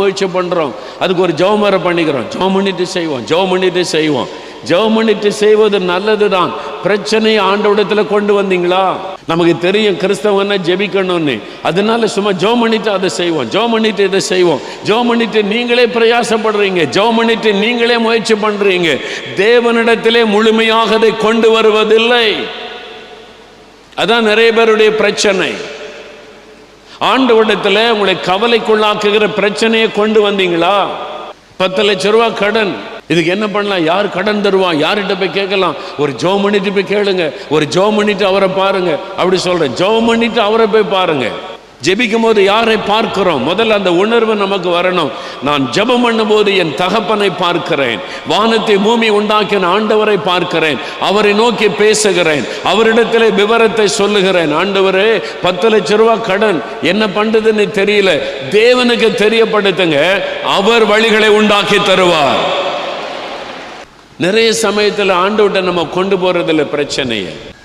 முயற்சி பண்ணுறோம் அதுக்கு ஒரு ஜெபமரை பண்ணிக்கிறோம். ஜெபம் பண்ணிட்டு செய்வோம். ஜெபம் பண்ணிட்டு செய்வோம். ஜெபம் பண்ணிட்டு செய்வது நல்லது தான் பிரச்சனையை ஆண்டவிடத்தில் கொண்டு வந்தீங்களா? நமக்கு தெரியும் கிறிஸ்தவன்னா ஜெபிக்கணும்னு. அதனால சும்மா ஜெபம் பண்ணிட்டு அதை செய்வோம். ஜெபம் பண்ணிட்டு இதை செய்வோம். ஜெபம் பண்ணிட்டு நீங்களே பிரயாசப்படுறீங்க. ஜெபம் பண்ணிட்டு நீங்களே முயற்சி பண்றீங்க. தேவனிடத்திலே முழுமையாக அதை கொண்டு வருவதில்லை. அதான் நிறைய பேருடைய பிரச்சனை. ஆண்டவரிடத்துல உங்களை கவலைக்குள்ளாக்குகிற பிரச்சனையை கொண்டு வந்தீங்களா? பத்து லட்ச ரூபா கடன். இதுக்கு என்ன பண்ணலாம்? யார் கடன் தருவான்? யார்கிட்ட போய் கேட்கலாம்? ஒரு ஜோ பண்ணிட்டு போய் கேளுங்க. ஒரு ஜோ பண்ணிட்டு அவரை பாருங்க. அப்படி சொல்றேன். ஜோ பண்ணிட்டு அவரை போய் பாருங்க. ஜெபிக்கும் போது யாரை பார்க்கிறோம்? முதல்ல அந்த உணர்வு நமக்கு வரணும். நான் ஜெபம் பண்ணும்போது என் தகப்பனை பார்க்கிறேன். வானத்தை பூமி உண்டாக்கின ஆண்டவரை பார்க்கிறேன். அவரை நோக்கி பேசுகிறேன். அவரிடத்திலே விவரத்தை சொல்லுகிறேன். ஆண்டவரே பத்து லட்ச ரூபா கடன். என்ன பண்றதுன்னு தெரியல. தேவனுக்கு தெரியப்படுத்துங்க. அவர் வழிகளை உண்டாக்கி தருவார். நிறைய சமயத்தில் ஆண்டவர்கிட்ட நம்ம கொண்டு போறதில்ல பிரச்சனையை.